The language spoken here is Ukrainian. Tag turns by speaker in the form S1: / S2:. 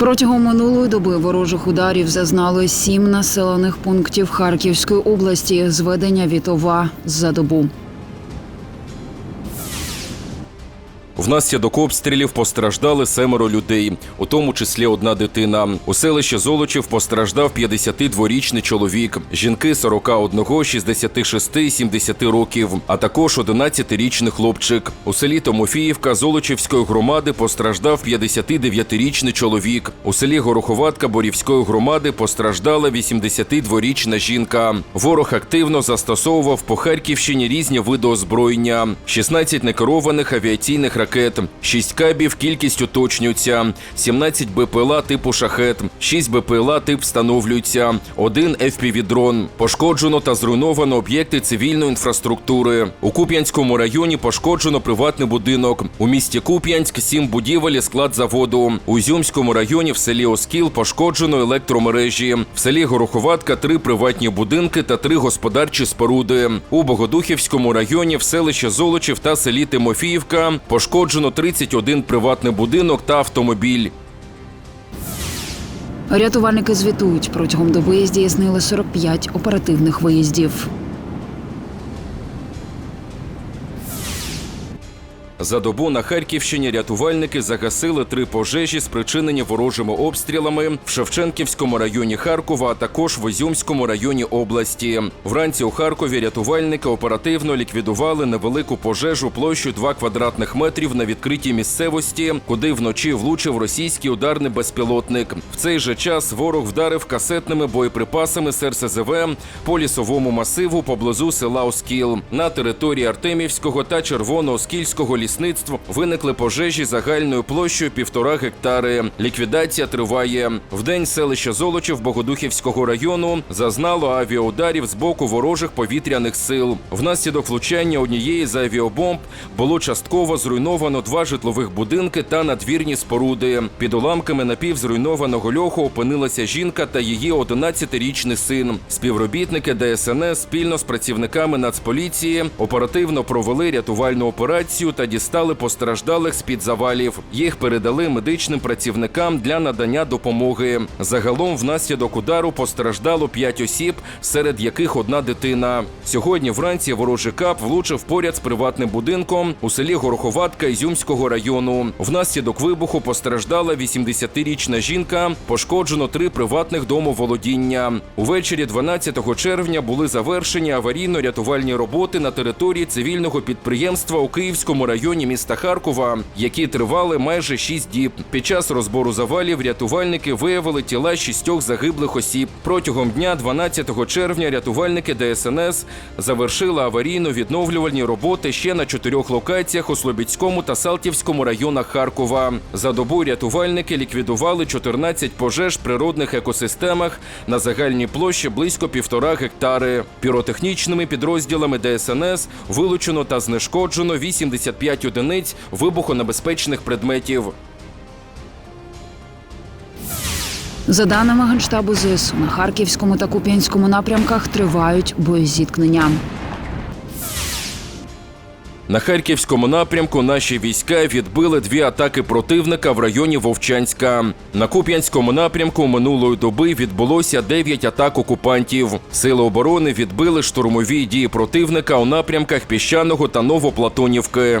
S1: Протягом минулої доби ворожих ударів зазнали сім населених пунктів Харківської області. Зведення Вітова за добу.
S2: Внаслідок обстрілів постраждали семеро людей, у тому числі одна дитина. У селищі Золочів постраждав 52-річний чоловік, жінки 41, 66, 70 років, а також 11-річний хлопчик. У селі Томофіївка Золочівської громади постраждав 59-річний чоловік. У селі Гороховатка Борівської громади постраждала 82-річна жінка. Ворог активно застосовував по Харківщині різні види озброєння: 16 некерованих авіаційних ракет, 6 кабів, кількість уточнюється, 17 БПЛА типу шахет, 6 БПЛА тип встановлюється, 1 FPV-дрон. Пошкоджено та зруйновано об'єкти цивільної інфраструктури. У Куп'янському районі пошкоджено приватний будинок. У місті Куп'янськ 7 будівель і склад заводу. У Ізюмському районі в селі Оскіл пошкоджено електромережі. В селі Гороховатка три приватні будинки та три господарчі споруди. У Богодухівському районі в селищі Золочів та селі Тимофіївка пошкоджено 31 приватний будинок та автомобіль.
S1: Рятувальники звітують протягом доби здійснили 45 оперативних виїздів.
S2: За добу на Харківщині рятувальники загасили три пожежі, спричинені ворожими обстрілами в Шевченківському районі Харкова, а також в Ізюмському районі області. Вранці у Харкові рятувальники оперативно ліквідували невелику пожежу площу 2 квадратних метрів на відкритій місцевості, куди вночі влучив російський ударний безпілотник. В цей же час ворог вдарив касетними боєприпасами з РСЗВ по лісовому масиву поблизу села Оскіл. На території Артемівського та Червоно-Оскільського лісництв виникли пожежі загальною площею півтора гектари. Ліквідація триває. Вдень селище Золочів Богодухівського району зазнало авіаударів з боку ворожих повітряних сил. Внаслідок влучання однієї з авіабомб було частково зруйновано два житлових будинки та надвірні споруди. Під уламками напівзруйнованого льоху опинилася жінка та її 11-річний син. Співробітники ДСНС спільно з працівниками Нацполіції оперативно провели рятувальну операцію та дістали постраждалих з під завалів. Їх передали медичним працівникам для надання допомоги. Загалом, внаслідок удару постраждало 5 осіб, серед яких одна дитина. Сьогодні вранці ворожий кап влучив поряд з приватним будинком у селі Гороховатка Ізюмського району. Внаслідок вибуху постраждала 80-річна жінка. Пошкоджено три приватних домоволодіння. Увечері 12 червня були завершені аварійно-рятувальні роботи на території цивільного підприємства у Київському районі міста Харкова, які тривали майже 6 діб. Під час розбору завалів рятувальники виявили тіла шістьох загиблих осіб. Протягом дня 12 червня рятувальники ДСНС завершили аварійно-відновлювальні роботи ще на чотирьох локаціях у Слобідському та Салтівському районах Харкова. За добу рятувальники ліквідували 14 пожеж в природних екосистемах на загальній площі близько півтора гектари. Піротехнічними підрозділами ДСНС вилучено та знешкоджено 85 одиниць вибухонебезпечних предметів.
S1: За даними Генштабу ЗСУ, на Харківському та Куп'янському напрямках тривають боєзіткнення.
S2: На харківському напрямку наші війська відбили дві атаки противника в районі Вовчанська. На Куп'янському напрямку минулої доби відбулося 9 атак окупантів. Сили оборони відбили штурмові дії противника у напрямках Піщаного та Новоплатонівки.